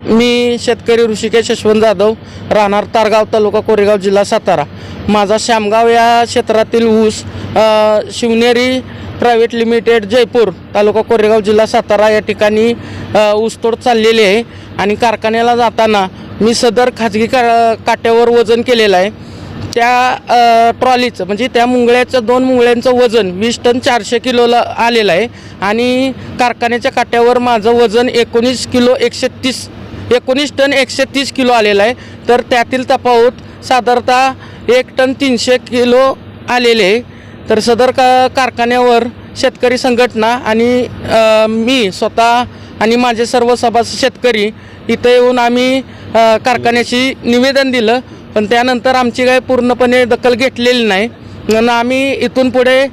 मी शेतकरी ऋषिकेश यशवंत जाधव राहणार तारगाव तालुका कोरेगाव जिल्हा सातारा. माझा श्यामगाव या क्षेत्रातील ऊस शिवनेरी प्रायव्हेट लिमिटेड जयपूर तालुका कोरेगाव जिल्हा सातारा या ठिकाणी ऊसतोड चाललेली आहे. आणि कारखान्याला जाताना मी सदर खाजगी का काट्यावर वजन केलेलं आहे. त्या ट्रॉलीचं म्हणजे त्या मुंगळ्याचं दोन मुंगळ्यांचं वजन वीस टन चारशे किलोला आलेलं आहे. आणि कारखान्याच्या काट्यावर माझं वजन एकोणीस किलो एकशे तीस एकोणीस टन एकशे तीस किलो आलेलं आहे. तर त्यातील तफावत साधारणतः एक टन तीनशे किलो आलेले आहे. तर सदर का कारखान्यावर शेतकरी संघटना आणि मी स्वतः आणि माझे सर्व सभासद शेतकरी इथं येऊन आम्ही कारखान्याशी निवेदन दिलं. पण त्यानंतर आमची काही पूर्णपणे दखल घेतलेली नाही. म्हणून आम्ही इथून पुढे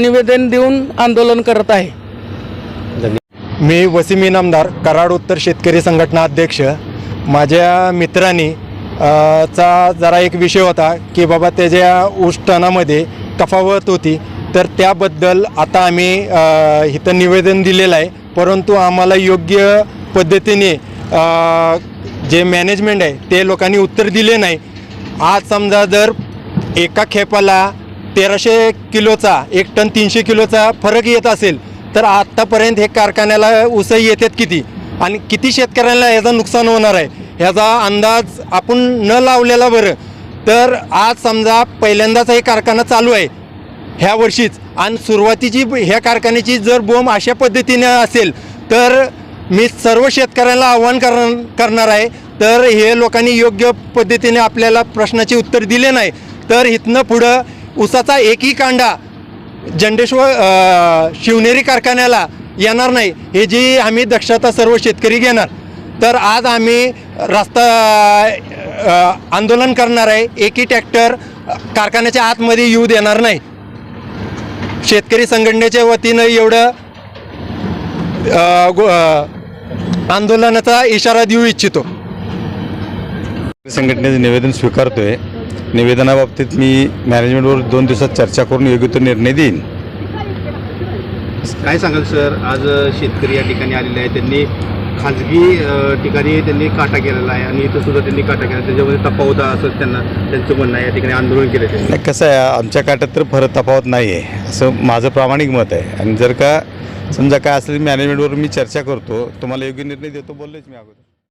निवेदन देऊन आंदोलन करत आहे. मी वसीम इनामदार कराड उत्तर शेतकरी संघटना अध्यक्ष. माझ्या मित्रांनी चा जरा एक विषय होता की बाबा त्याच्या उष्टनामध्ये तफावत होती. तर त्याबद्दल आता आम्ही इथं निवेदन दिलेलं आहे. परंतु आम्हाला योग्य पद्धतीने जे मॅनेजमेंट आहे ते लोकांनी उत्तर दिले नाही. आज समजा जर एका खेपाला तेराशे किलोचा एक टन तीनशे किलोचा फरक येत असेल तर आत्तापर्यंत हे कारखान्याला उसई येतात किती? आणि किती शेतकऱ्यांना याचं नुकसान होणार आहे? ह्याचा अंदाज आपण न लावलेला बरं. तर आज समजा पहिल्यांदाच हे कारखाना चालू आहे ह्या वर्षीच. आणि सुरुवातीची ह्या कारखान्याची जर बोंब अशा पद्धतीने असेल तर मी सर्व शेतकऱ्यांना आव्हान करण करणार आहे. तर हे लोकांनी योग्य पद्धतीने आपल्याला प्रश्नाचे उत्तर दिले नाही. तर इथनं पुढं उसाचा एकही कांडा जंडेश्वर शिवनेरी कारखान्याला येणार नाही. हे जी आम्ही दक्षता सर्व शेतकरी घेणार तर आज आम्ही रस्ता आंदोलन करणार आहे. एकही ट्रॅक्टर कारखान्याच्या आतमध्ये येऊ देणार नाही. शेतकरी संघटनेच्या वतीनं एवढं गो- आंदोलनाचा इशारा देऊ इच्छितो. संघटनेचे निवेदन स्वीकारतोय. निवेदनाबाबतीत मी मॅनेजमेंटवर दोन दिवसात चर्चा करून योग्य तो निर्णय देईन. काय सांगाल सर? आज शेतकरी या ठिकाणी आलेले आहेत. त्यांनी खाजगी ठिकाणी त्यांनी काटा केलेला आहे आणि इथं सुद्धा त्यांनी काटा केला त्याच्यामध्ये तफावत आहे असं त्यांना त्यांचं म्हणणं आहे. या ठिकाणी आंदोलन केलं त्यांनी. नाही कसं आहे आमच्या काट्यात तर फरक तफावत नाही आहे. असं माझं प्रामाणिक मत आहे. आणि जर का समजा काय असेल मॅनेजमेंटवर मी चर्चा करतो तुम्हाला योग्य निर्णय देतो बोललोच मी अगोदर.